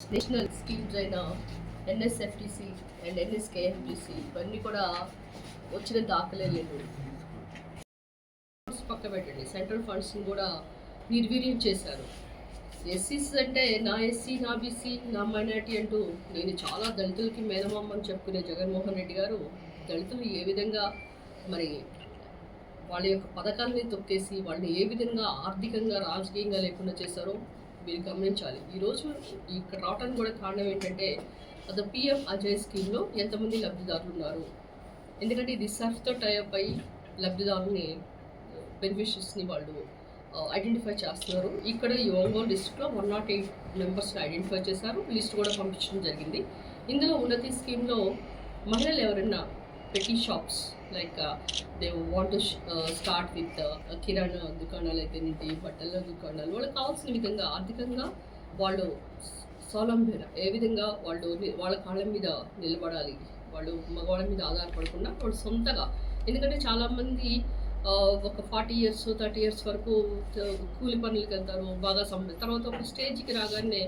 National schemes అయిన ఎన్ఎస్ఎఫ్టిసి and ఎన్ఎస్కేఎఫ్టిసి ఇవన్నీ కూడా వచ్చిన దాఖలే లేదు. ఫండ్స్ పక్క పెట్టండి. సెంట్రల్ ఫండ్స్ని కూడా నిర్వీర్యం చేశారు. ఎస్సీస్ అంటే నా ఎస్సీ నా బీసీ నా మైనార్టీ అంటూ నేను చాలా దళితులకి మేనమామ చెప్పుకునే జగన్మోహన్ రెడ్డి గారు దళితులు ఏ విధంగా మరి వాళ్ళ యొక్క పథకాలని తొక్కేసి వాళ్ళని ఏ విధంగా ఆర్థికంగా రాజకీయంగా లేకుండా చేశారో మీరు గమనించాలి. ఈరోజు ఇక్కడ రావడానికి కూడా కారణం ఏంటంటే అది పిఎం అజయ్ స్కీమ్లో ఎంతమంది లబ్ధిదారులు ఉన్నారు? ఎందుకంటే ఇది సర్ఫ్తో టైప్ అయ్యి లబ్ధిదారుని బెనిఫిషరీస్ని వాళ్ళు ఐడెంటిఫై చేస్తున్నారు. ఇక్కడ ఈ ఒంగోలు డిస్ట్రిక్ట్లో వన్ నాట్ ఎయిట్ మెంబర్స్ని ఐడెంటిఫై చేశారు. లిస్ట్ కూడా పంపించడం జరిగింది. ఇందులో ఉన్నతి స్కీమ్లో మహిళలు ఎవరైనా పెట్టి shops like they want to start with కిరాణా దుకాణాలు అయితేనేంటి బట్టల దుకాణాలు వాళ్ళకి కావాల్సిన విధంగా ఆర్థికంగా వాళ్ళు స్వలంబన ఏ విధంగా వాళ్ళు వాళ్ళ కాళ్ళ మీద నిలబడాలి వాళ్ళు మగవాళ్ళ మీద ఆధారపడకుండా వాళ్ళు సొంతగా. ఎందుకంటే చాలామంది ఒక ఫార్టీ ఇయర్స్ థర్టీ ఇయర్స్ వరకు కూలి పనులకి వెళ్తారు బాగా సంప తర్వాత ఒక స్టేజ్కి రాగానే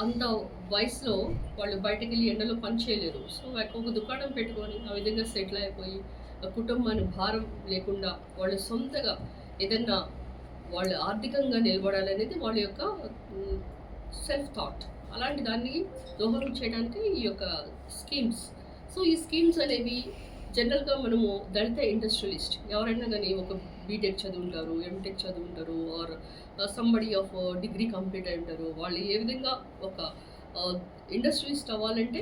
అంత వయసులో వాళ్ళు బయటకు వెళ్ళి ఎండలో పని చేయలేరు. సో ఒక దుకాణం పెట్టుకొని ఆ విధంగా సెటిల్ అయిపోయి ఆ కుటుంబాన్ని భారం లేకుండా వాళ్ళు సొంతగా ఏదన్నా వాళ్ళు ఆర్థికంగా నిలబడాలనేది వాళ్ళ యొక్క సెల్ఫ్ థాట్ అలాంటి దాన్ని దోహదం చేయడానికి ఈ యొక్క స్కీమ్స్ సో ఈ స్కీమ్స్ అనేవి జనరల్గా మనము దళిత ఇండస్ట్రియలిస్ట్ ఎవరైనా కానీ ఒక బీటెక్ చదువుంటారు MTech చదువుంటారు or somebody of degree complete అయి ఉంటారు. వాళ్ళు ఏ విధంగా ఒక uh, ఇండస్ట్రీస్ట్ అవ్వాలంటే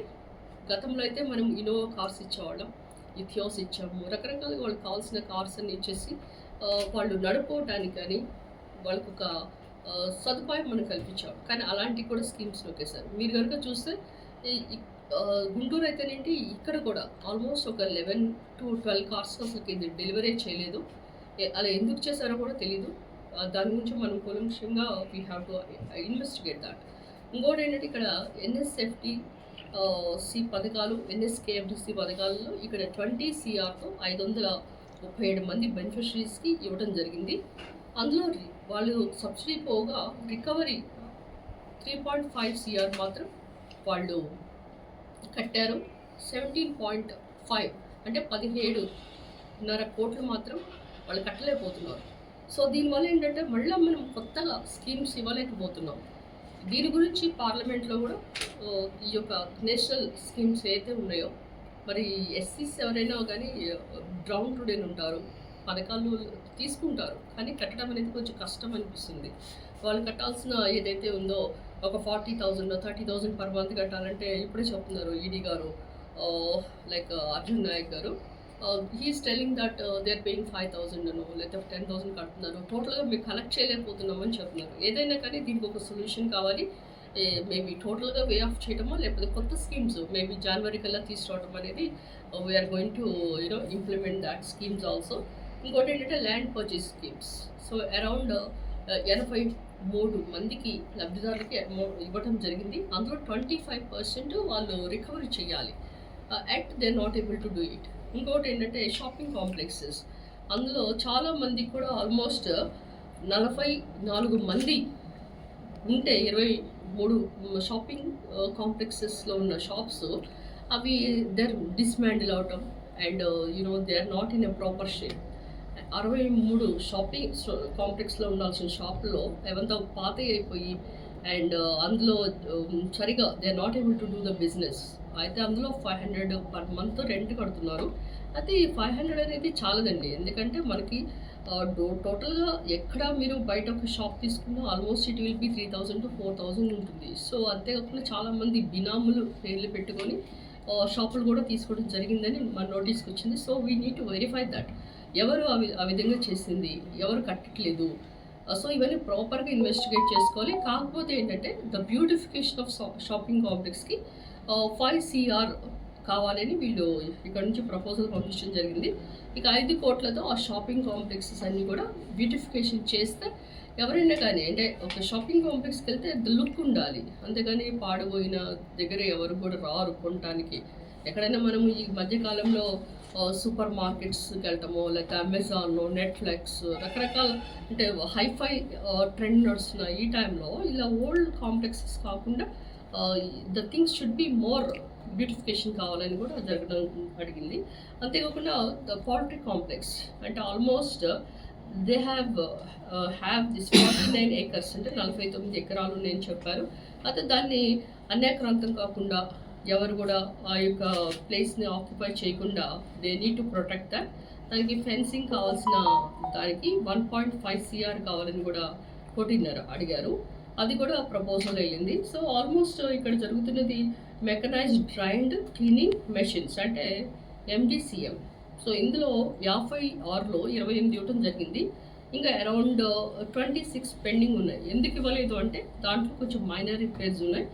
గతంలో అయితే మనం ఇన్నోవా కార్స్ ఇచ్చేవాళ్ళం ఇథియోస్ ఇచ్చాము రకరకాలుగా వాళ్ళకి కావాల్సిన కార్స్ అన్ని ఇచ్చేసి uh, వాళ్ళు నడుపుకోవటానికి కానీ వాళ్ళకు ఒక uh, సదుపాయం మనం కల్పించాం కానీ అలాంటివి కూడా స్కీమ్స్ నొక్కేశారు మీరు కనుక చూస్తే గుంటూరు అయితేనేంటి ఇక్కడ కూడా ఆల్మోస్ట్ ఒక లెవెన్ టు ట్వెల్వ్ కార్స్ అసలు ఇది డెలివరీ చేయలేదు. అలా ఎందుకు చేశారో కూడా తెలియదు దాని గురించి మనం కూలంక్షంగా we have to investigate that ఇంకోటి ఏంటంటే ఇక్కడ ఎన్ఎస్ఎఫ్టీ సి పథకాలు ఎన్ఎస్కేఎఫ్డిసి పథకాలలో ఇక్కడ ట్వంటీ సిఆర్తో ఐదు వందల ముప్పై ఏడు మంది బెనిఫిషరీస్కి ఇవ్వడం జరిగింది. అందులో వాళ్ళు సబ్సిడీ పోగా recovery three point five CR మాత్రం వాళ్ళు కట్టారు. సెవెంటీన్ పాయింట్ ఫైవ్ అంటే పదిహేడున్నర కోట్లు మాత్రం వాళ్ళు కట్టలేకపోతున్నారు. సో దీనివల్ల ఏంటంటే మళ్ళీ మనం కొత్తగా స్కీమ్స్ ఇవ్వలేకపోతున్నాం. దీని గురించి పార్లమెంట్లో కూడా ఈ యొక్క నేషనల్ స్కీమ్స్ ఏదైతే ఉన్నాయో మరి ఎస్సీస్ ఎవరైనా కానీ డ్రౌన్ టుడేన్ ఉంటారు పథకాలు తీసుకుంటారు. కానీ కట్టడం అనేది కొంచెం కష్టం అనిపిస్తుంది. వాళ్ళు కట్టాల్సిన ఏదైతే ఉందో ఒక forty thousand thirty thousand per month కట్టాలంటే ఇప్పుడే చెప్తున్నారు ఈడీ గారు. లైక్ అర్జున్ నాయక్ గారు. He's telling that they are paying five thousand అనో లేకపోతే టెన్ థౌసండ్ కడుతున్నారు. టోటల్గా మేము కలెక్ట్ చేయలేకపోతున్నామని చెప్తున్నారు. ఏదైనా కానీ దీనికి ఒక సొల్యూషన్ కావాలి. మేబీ టోటల్గా వే ఆఫ్ చేయడమో లేకపోతే కొత్త స్కీమ్స్ మేబీ జనవరి కల్లా తీసుకురావడం అనేది we are going to you know implement that schemes also ఇంకోటి ఏంటంటే land purchase schemes so around ఎనభై మూడు మందికి లబ్ధిదారులకి amount ఇవ్వడం జరిగింది. అందులో ట్వంటీ ఫైవ్ పర్సెంట్ వాళ్ళు రికవరీ చేయాలి. At they not able to do it ఇంకోటి ఏంటంటే షాపింగ్ కాంప్లెక్సెస్. అందులో చాలా మంది కూడా ఆల్మోస్ట్ నలభై నాలుగు మంది ఉంటే ఇరవై మూడు షాపింగ్ కాంప్లెక్సెస్లో ఉన్న షాప్స్ అవి దర్ డిస్మాండిల్ అవటం and you know they are not in a proper shape అరవై మూడు షాపింగ్ కాంప్లెక్స్లో ఉండాల్సిన షాప్లో ఏమంతా పాత అయిపోయి అండ్ uh, అందులో సరిగా they are not able to do the business అయితే అందులో five hundred per month rent కడుతున్నారు. అయితే ఈ ఫైవ్ హండ్రెడ్ అనేది చాలదండి. ఎందుకంటే మనకి uh, టోటల్గా ఎక్కడ మీరు బయట ఒక షాప్ తీసుకున్నా almost it will be three thousand to four thousand ఉంటుంది. సో అంతేకాకుండా చాలామంది బినాములు పేర్లు పెట్టుకొని uh, షాపులు కూడా తీసుకోవడం జరిగిందని మన నోటీస్కి వచ్చింది. So we need to verify that ఎవరు ఆ వి- ఆ విధంగా చేసింది? ఎవరు కట్టట్లేదు? Uh, సో ఇవన్నీ ప్రాపర్గా ఇన్వెస్టిగేట్ చేసుకోవాలి. కాకపోతే ఏంటంటే ద బ్యూటిఫికేషన్ ఆఫ్ షాపింగ్ కాంప్లెక్స్కి ఫైవ్ సిఆర్ కావాలని వీళ్ళు ఇక్కడ నుంచి ప్రపోజల్ పంపించడం జరిగింది. ఇక ఐదు కోట్లతో ఆ షాపింగ్ కాంప్లెక్సెస్ అన్నీ కూడా బ్యూటిఫికేషన్ చేస్తే ఎవరైనా కానీ అంటే ఒక షాపింగ్ కాంప్లెక్స్కి వెళ్తే లుక్ ఉండాలి. అంతేగాని పాడబోయిన దగ్గర ఎవరు కూడా రారు కొనటానికి. ఎక్కడైనా మనము ఈ మధ్యకాలంలో సూపర్ మార్కెట్స్కి వెళ్ళటము లేకపోతే అమెజాన్ నెట్ఫ్లిక్స్ రకరకాల అంటే హైఫై ట్రెండ్ నడుస్తున్న ఈ టైంలో ఇలా ఓల్డ్ కాంప్లెక్సెస్ కాకుండా the things should be more beautification కావాలని కూడా జరగడం అడిగింది అంతేకాకుండా ద పౌల్ట్రీ కాంప్లెక్స్ అంటే almost they have have this forty nine acres అంటే నలభై తొమ్మిది ఎకరాలు నేను చెప్పారు అయితే దాన్ని అన్యాక్రాంతం కాకుండా ఎవరు కూడా ఆ యొక్క ప్లేస్ని ఆక్యుపై చేయకుండా they need to protect that. దానికి ఫెన్సింగ్ కావాల్సిన దానికి వన్ పాయింట్ ఫైవ్ సిఆర్ కావాలని కూడా కొట్టినారు అడిగారు. అది కూడా ప్రపోజల్ వెళ్ళింది. సో ఆల్మోస్ట్ ఇక్కడ జరుగుతున్నది మెకనైజ్డ్ డ్రైండ్ క్లీనింగ్ మెషిన్స్ అంటే ఎండిసిఎం సో ఇందులో యాభై ఆరులో ఇరవై ఎనిమిది ఇవ్వటం జరిగింది. ఇంకా అరౌండ్ ట్వంటీ సిక్స్ పెండింగ్ ఉన్నాయి. ఎందుకు ఇవ్వలేదు అంటే దాంట్లో కొంచెం మైనర్ రిపేర్స్ ఉన్నాయి.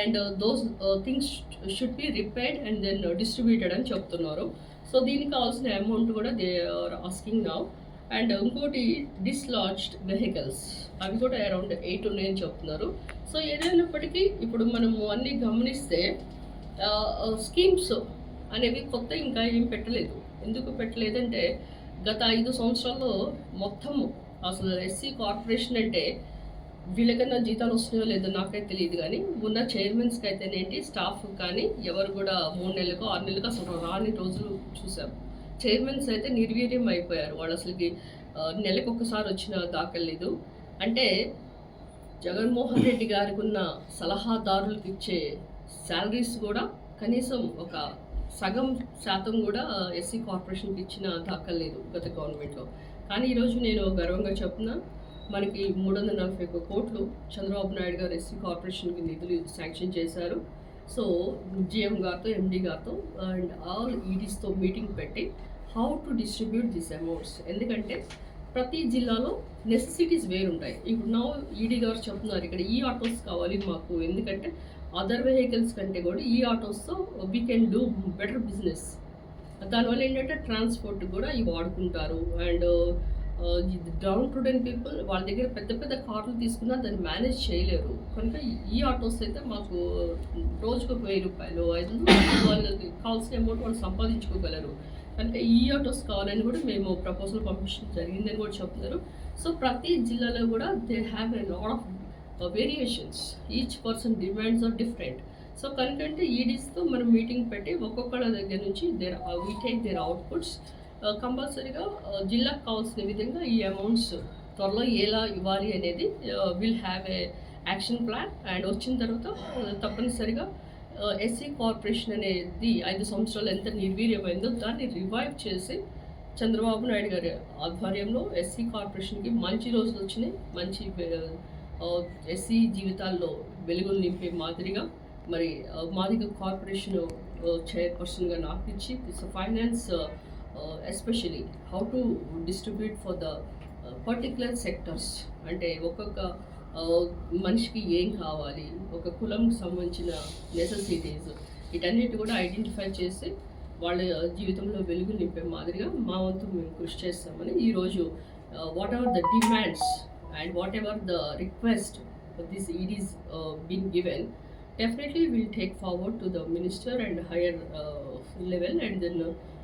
And those things should be repaired and then distributed అని చెప్తున్నారు. సో దీనికి కావాల్సిన అమౌంట్ కూడా they are asking now and ఇంకోటి డిస్లాడ్జ్డ్ వెహికల్స్ అవి కూడా అరౌండ్ ఎయిట్ ఉన్నాయని చెప్తున్నారు. సో ఏదైనప్పటికీ ఇప్పుడు మనము అన్నీ గమనిస్తే స్కీమ్స్ అనేవి కొత్త ఇంకా ఏం పెట్టలేదు. ఎందుకు పెట్టలేదంటే గత ఐదు సంవత్సరాల్లో మొత్తము అసలు ఎస్సీ కార్పొరేషన్ అంటే వీళ్ళకన్నా జీతాలు వస్తున్నాయో లేదో నాకైతే తెలియదు కానీ ఉన్న చైర్మన్స్కి అయితేనేంటి స్టాఫ్ కానీ ఎవరు కూడా మూడు నెలలకు ఆరు నెలలకు అసలు రాని రోజులు చూసాం. చైర్మన్స్ అయితే నిర్వీర్యం అయిపోయారు. వాళ్ళు అసలుకి నెలకు ఒక్కసారి వచ్చిన దాఖలేదు అంటే జగన్మోహన్ రెడ్డి గారికి ఉన్న సలహాదారులకు ఇచ్చే శాలరీస్ కూడా కనీసం ఒక సగం శాతం కూడా ఎస్సీ కార్పొరేషన్కి ఇచ్చిన దాఖలేదు గత గవర్నమెంట్లో. కానీ ఈరోజు నేను గర్వంగా చెప్తున్నా మనకి మూడు వందల నలభై ఒక్క కోట్లు చంద్రబాబు నాయుడు గారు ఎస్సీ కార్పొరేషన్కి నిధులు శాంక్షన్ చేశారు. సో జిఎం గారితో ఎండి గారితో అండ్ ఆల్ ఈడీస్తో మీటింగ్ పెట్టి how to distribute this amounts. ఎందుకంటే ప్రతి జిల్లాలో నెసెసిటీస్ వేరుంటాయి. ఇప్పుడు నా ఈడీ గారు చెప్తున్నారు ఇక్కడ ఈ ఆటోస్ కావాలి మాకు. ఎందుకంటే అదర్ వెహికల్స్ కంటే కూడా ఈ ఆటోస్తో we can do better business దానివల్ల ఏంటంటే ట్రాన్స్పోర్ట్ కూడా ఇవి వాడుకుంటారు. అండ్ గ్రౌండ్ టుడెన్ పీపుల్ వాళ్ళ దగ్గర పెద్ద పెద్ద కార్లు తీసుకున్నా దాన్ని మేనేజ్ చేయలేరు. కనుక ఈ ఆటోస్ అయితే మాకు రోజుకు ఒక వెయ్యి రూపాయలు ఐదు వాళ్ళకి కావాల్సిన అమౌంట్ వాళ్ళు సంపాదించుకోగలరు. కనుక ఈ ఆటోస్ కావాలని కూడా మేము ప్రపోజల్ పంపించడం జరిగిందని కూడా చెప్తున్నారు. సో ప్రతి జిల్లాలో కూడా they have a lot of variations each person demands are different so కనుకంటే ఈడీస్తో మనం మీటింగ్ పెట్టి ఒక్కొక్కళ్ళ దగ్గర నుంచి there we take their outputs కంపల్సరీగా జిల్లాకు కావాల్సిన విధంగా ఈ అమౌంట్స్ త్వరలో ఎలా ఇవ్వాలి అనేది will have a action plan and వచ్చిన తర్వాత తప్పనిసరిగా ఎస్సీ కార్పొరేషన్ అనేది ఐదు సంవత్సరాలు ఎంత నిర్వీర్యమైందో దాన్ని రివైవ్ చేసి చంద్రబాబు నాయుడు గారి ఆధ్వర్యంలో ఎస్సీ కార్పొరేషన్కి మంచి రోజులు వచ్చినాయి. మంచి ఎస్సీ జీవితాల్లో వెలుగులు నింపే మాదిరిగా మరి మాదిగ కార్పొరేషన్ చైర్పర్సన్గా నాకు ఇచ్చి finance especially how to distribute for the particular sectors అంటే ఒక్కొక్క uh, మనిషికి ఏం కావాలి ఒక కులంకి సంబంధించిన నెసెసిటీస్ వీటన్నిటి కూడా ఐడెంటిఫై చేసి వాళ్ళ జీవితంలో వెలుగు నింపే మాదిరిగా మా వంతు మేము కృషి చేస్తామని ఈరోజు whatever the demands and whatever the request this ED is been given definitely will take forward to the minister and higher level and then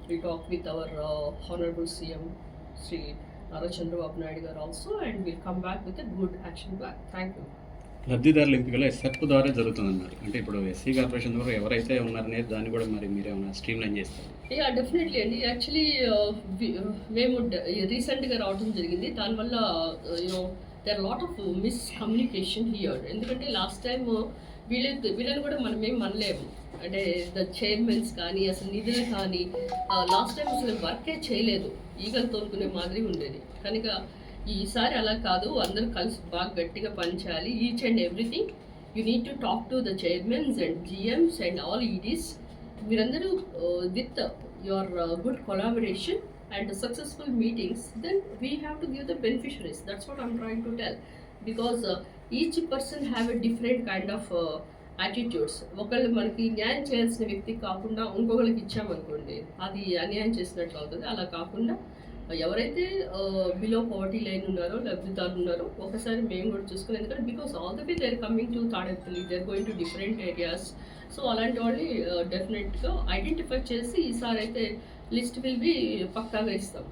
uh, we'll talk with our uh, honorable CM Sri Nara Chandrababu Naidu garu also and we'll come back with a good action plan. Thank you. లబ్ధిదారుల ఎంపికలో SF ద్వారా జరుగుతుందన్నారు. అంటే ఇప్పుడు SC corporation ద్వారా ఎవరైతే ఉన్నారనేది దాన్ని కూడా మరి మీరేమైనా స్ట్రీమ్ లైన్ చేస్తారు? యా డెఫినెట్లీ అండి యాక్చువల్లీ మేము రీసెంట్గా రావడం జరిగింది. దానివల్ల you know there lot of miscommunication here ఎందుకంటే లాస్ట్ టైం వీళ్ళ వీళ్ళని కూడా మనం ఏం అనలేము. అంటే ద చైర్మన్స్ కానీ అసలు నిధులు కానీ లాస్ట్ టైం అసలు వర్కే చేయలేదు. ఈగలు తోలుకునే మాదిరి ఉండేది. కనుక ఈసారి అలా కాదు అందరూ కలిసి బాగా గట్టిగా పనిచేయాలి each and everything you need to talk to the chairmans and GMs and all EDs మీరందరూ with your good collaboration and successful meetings then we have to give the beneficiaries that's what I'm trying to tell because each person have a different kind of attitudes ఒకళ్ళు మనకి న్యాయం చేయాల్సిన వ్యక్తికి కాకుండా ఇంకొకరికి ఇచ్చామనుకోండి అది అన్యాయం చేసినట్లు అవుతుంది. అలా కాకుండా ఎవరైతే బిలో పవర్టీ లైన్ ఉన్నారో లబ్ధిదారులు ఉన్నారో ఒకసారి మేము కూడా చూసుకుని ఎందుకంటే because all the way they are coming to Tadepalli they are going to different areas so అలాంటి వాళ్ళని డెఫినెట్గా ఐడెంటిఫై చేసి ఈసారి అయితే లిస్ట్ విల్ బి పక్కాగా ఇస్తాం.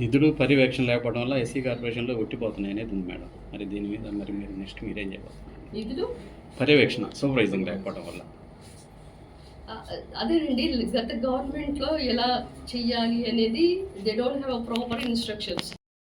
నిధులు పర్యవేక్షణ లేకపోవడం వల్ల ఎస్సీ కార్పొరేషన్లో ఒట్టిపోతున్నాయి అనేది ఉంది మేడం. మరి దీని మీద మరి మీరు నెక్స్ట్ మీరేం చేయబోతున్నారు నిధులు పర్యవేక్షణ సూపర్వైజింగ్ లేకపోవడం వల్ల. ఆ, అదేనండి గత గవర్నమెంట్లో ఎలా చెయ్యాలి అనేది they don't have proper instructions